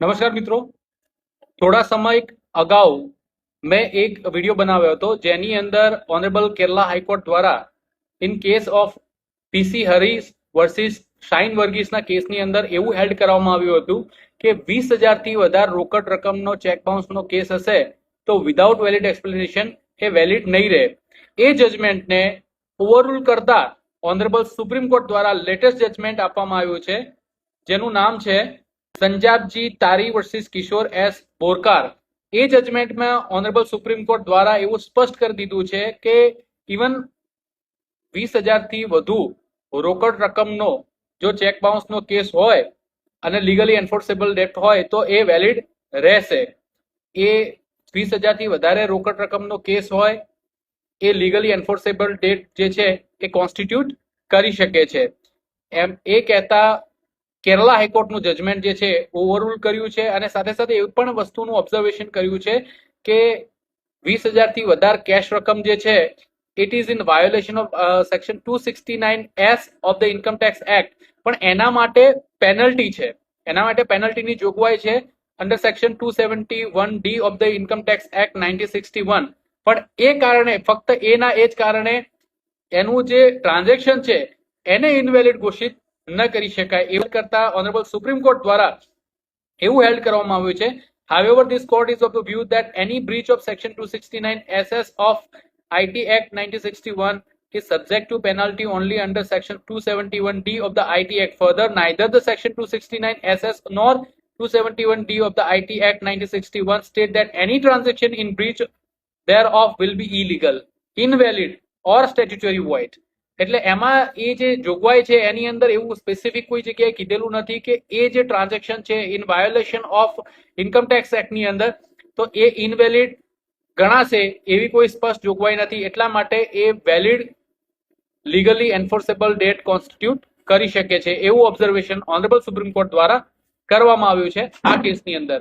નમસ્કાર મિત્રો. થોડા સમય અગાઉ મેં એક વીડિયો બનાવ્યો હતો, જેની અંદર ઓનરેબલ કેરલા હાઈકોર્ટ દ્વારા in case of PC Harish versus Shine વર્ગીસના કેસની અંદર એવું હેલ્ડ કરવામાં આવ્યું હતું કે વીસ હજારથી વધારે રોકડ રકમનો ચેક બાઉન્સનો કેસ હશે, તો વિધાઉટ વેલિડ એક્સપ્લેનેશન એ વેલિડ નહીં રહે. એ જજમેન્ટને ઓવરરૂલ કરતા ઓનરેબલ સુપ્રીમ કોર્ટ દ્વારા લેટેસ્ટ જજમેન્ટ આપવામાં આવ્યું છે, જેનું નામ છે સંજાબજી તારી વર્સિસ કિશોર એસ બોરકાર. એ જજમેન્ટમાં ઓનરેબલ સુપ્રીમ કોર્ટ દ્વારા એવું સ્પષ્ટ કરી દીધું છે કે ઇવન વીસ હજારથી વધુ રોકડ રકમનો જો ચેક બાઉન્સનો કેસ હોય અને લીગલી એન્ફોર્સેબલ ડેટ હોય તો એ વેલિડ રહેશે. એ વીસ હજારથી વધારે રોકડ રકમનો કેસ હોય, એ લીગલી એન્ફોર્સેબલ ડેટ જે છે એ કોન્સ્ટિટ્યુટ કરી શકે છે. એમ એ કહેતા કેરલા હાઈકોર્ટનું જજમેન્ટ જે છે ઓવરરૂલ કર્યું છે અને સાથે સાથે એ પણ વસ્તુનું ઓબ્ઝર્વેશન કર્યું છે કે વીસ હજારથી વધારે કેશ રકમ જે છે it is in violation of section two sixty nine S of the income tax act પણ એના માટે પેનલ્ટી છે. એના માટે પેનલ્ટીની જોગવાઈ છે under section two seventy one D of the income tax act nineteen sixty one પણ એ કારણે, ફક્ત એના એ જ કારણે એનું જે ટ્રાન્ઝેક્શન છે, એને ઇનવેલિડ ઘોષિત ન કરી શકાય એવું કરતા ઓનરેબલ સુપ્રીમ કોર્ટ દ્વારા એવું હેલ્ડ કરવામાં આવ્યું છે however this court is of the view that any breach of section 269 ss of it act 1961 is subject to penalty only under section 271d of the it act further neither the section 269 ss nor 271d of the it act 1961 state that any transaction in breach thereof will be illegal invalid or statutory void એટલે એમાં એ જે જોગવાઈ છે, એની અંદર એવું specific કોઈ જગ્યાએ કીધેલું નથી કે એ જે ટ્રાન્ઝેક્શન છે in violation of income tax એક્ટની અંદર, તો એ ઇનવેલિડ ગણાશે એવી કોઈ સ્પષ્ટ જોગવાઈ નથી. એટલા માટે એ valid legally enforceable debt constitute કરી શકે છે. એવું ઓબ્ઝર્વેશન ઓનરેબલ સુપ્રીમ કોર્ટ દ્વારા કરવામાં આવ્યું છે આ કેસની અંદર.